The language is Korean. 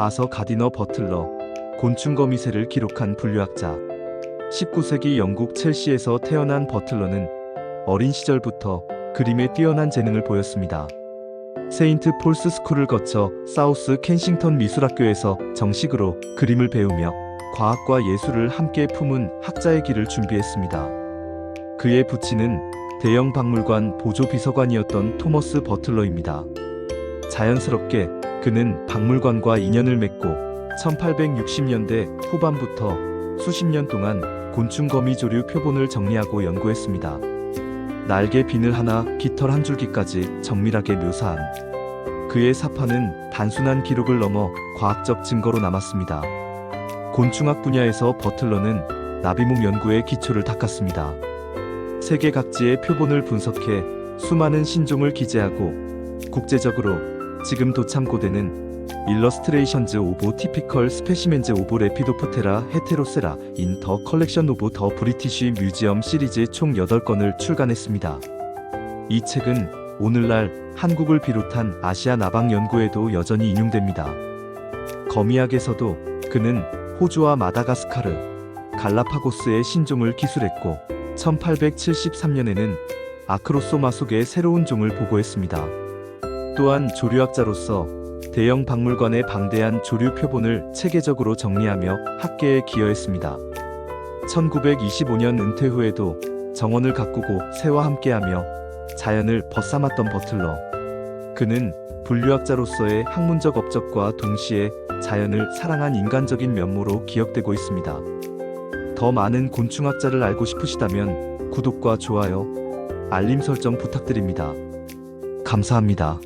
아서 가디너 버틀러, 곤충거미새를 기록한 분류학자. 19세기 영국 첼시에서 태어난 버틀러는 어린 시절부터 그림에 뛰어난 재능을 보였습니다. 세인트 폴스 스쿨을 거쳐 사우스 켄싱턴 미술학교에서 정식으로 그림을 배우며 과학과 예술을 함께 품은 학자의 길을 준비했습니다. 그의 부친은 대형 박물관 보조 비서관이었던 토머스 버틀러입니다. 자연스럽게 그는 박물관과 인연을 맺고 1860년대 후반부터 수십 년 동안 곤충거미 조류 표본을 정리하고 연구했습니다. 날개 비늘 하나, 깃털 한 줄기까지 정밀하게 묘사한 그의 사파는 단순한 기록을 넘어 과학적 증거로 남았습니다. 곤충학 분야에서 버틀러는 나비목 연구의 기초를 닦았습니다. 세계 각지의 표본을 분석해 수많은 신종을 기재하고 국제적으로 지금 도 참고되는 일러스트레이션즈 오브 티피컬 스페시멘즈 오브 레피도프테라 헤테로세라 인 더 컬렉션 오브 더 브리티쉬 뮤지엄 시리즈 총 8권을 출간했습니다. 이 책은 오늘날 한국을 비롯한 아시아 나방 연구에도 여전히 인용됩니다. 거미학에서도 그는 호주와 마다가스카르, 갈라파고스의 신종을 기술했고 1873년에는 아크로소마 속의 새로운 종을 보고했습니다. 또한 조류학자로서 대형 박물관의 방대한 조류 표본을 체계적으로 정리하며 학계에 기여했습니다. 1925년 은퇴 후에도 정원을 가꾸고 새와 함께하며 자연을 벗삼았던 버틀러. 그는 분류학자로서의 학문적 업적과 동시에 자연을 사랑한 인간적인 면모로 기억되고 있습니다. 더 많은 곤충학자를 알고 싶으시다면 구독과 좋아요, 알림 설정 부탁드립니다. 감사합니다.